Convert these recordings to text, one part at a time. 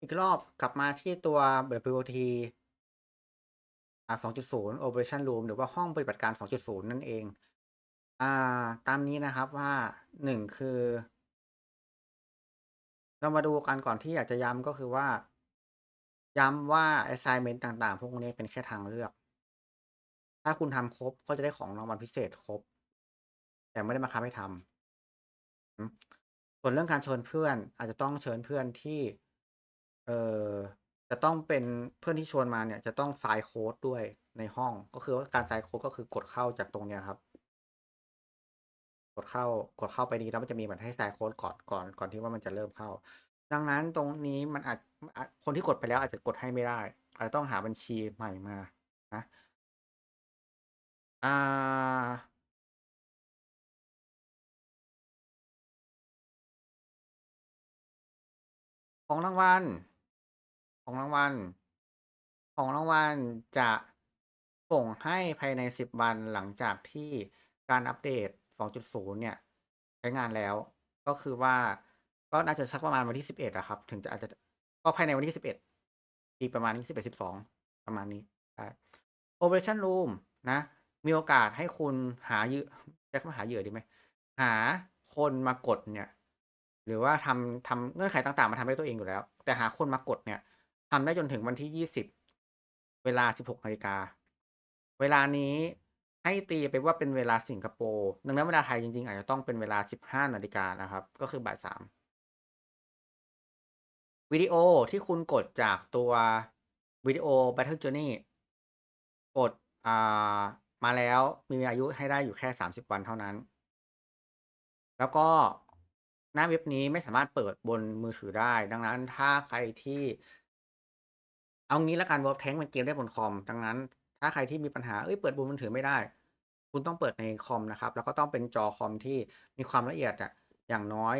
อีกรอบกลับมาที่ตัว WOT 2.0 Operation Room หรือว่าห้องปฏิบัติการ 2.0 นั่นเองอ่าตามนี้นะครับว่า1คือ เรามาดูกันก่อนที่อยากจะย้ำก็คือว่า ย้ำว่า assignment ต่างๆ พวกนี้เป็นแค่ทางเลือก ถ้าคุณทำครบก็จะได้ของรางวัลพิเศษครบ แต่ไม่ได้บังคับให้ทำส่วนเรื่องการเชิญเพื่อนอาจจะต้องเชิญเพื่อนที่ เออจะต้องเป็นเพื่อนที่ชวนมาเนี่ย จะต้องไซน์โคดด้วยในห้องก็คือว่าการไซน์โคดก็คือกดเข้าจากตรงเนี้ยครับ กดเข้ากดเข้าไปนี้แล้วมันจะมีเหมือนให้ไซน์โคดก่อนก่อนก่อนที่ว่ามันจะเริ่มเข้า ดังนั้นตรงนี้มันอาจคนที่กดไปแล้วอาจจะกดให้ไม่ได้อาจจะต้องหาบัญชีใหม่มานะอ่าของรางวัล ของรางวัล ของรางวัลจะส่งให้ภายใน 10 วันหลังจากที่การอัปเดต 2.0 เนี่ย ใช้งานแล้ว ก็คือว่าก็น่าจะสักประมาณวันที่ 11อะครับ ถึงจะอาจจะก็ภายในวันที่ 11อีกประมาณ11-12 ประมาณนี้ได้ Operation Room นะ มีโอกาสให้คุณหาเยื่อใช้คำว่าหาเหยื่อดีไหม หาคนมากดเนี่ย หรือว่าทำทำเงื่อนไขต่างๆมันทำด้ตัวเองอยู่แล้ว แต่หาคนมากดเนี่ย ทำได้จนถึงวันที่ 20 เวลา 16นาฬิกา เวลานี้ให้ตีไปว่าเป็นเวลาสิงคโปร์ ดังนั้นเวลาไทยจริงๆ อาจจะต้องเป็นเวลา 15นาฬิกานะครับ ก็คือบ่าย3วิดีโอที่คุณกดจากตัววิดีโอ Battle Journey กดอ่ามาแล้วมีอายุให้ได้อยู่แค่ 30 วันเท่านั้น แล้วก็หน้าเว็บนี้ไม่สามารถเปิดบนมือถือได้ ดังนั้นถ้าใครที่ เอางี้แล้วกัน World Tank มันเกมได้บนคอม ดังนั้น ถ้าใครที่มีปัญหาเฮ้ย เปิดบนมือถือไม่ได้ คุณต้องเปิดในคอมนะครับ แล้วก็ต้องเป็นจอคอมที่มีความละเอียดอะอย่างน้อย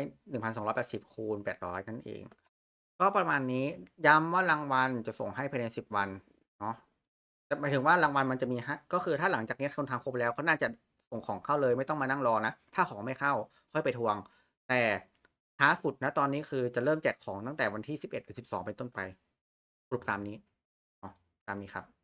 1280คูณ800 นั่นเอง ก็ประมาณนี้ ย้ำว่ารางวัลจะส่งให้ภายใน 10 วัน เนาะแต่หมายถึงว่ารางวัลมันจะมีให้ก็คือถ้าหลังจากนี้คุณทำครบแล้วก็น่าจะส่งของเข้าเลย ไม่ต้องมานั่งรอนะ ถ้าของไม่เข้า ค่อยไปทวง แต่ช้าสุดณตอนนี้คือจะเริ่มแจกของตั้งแต่วันที่ 11หรือ12 เป็นต้นไป สรุปตามนี้อ๋อตามนี้ครับ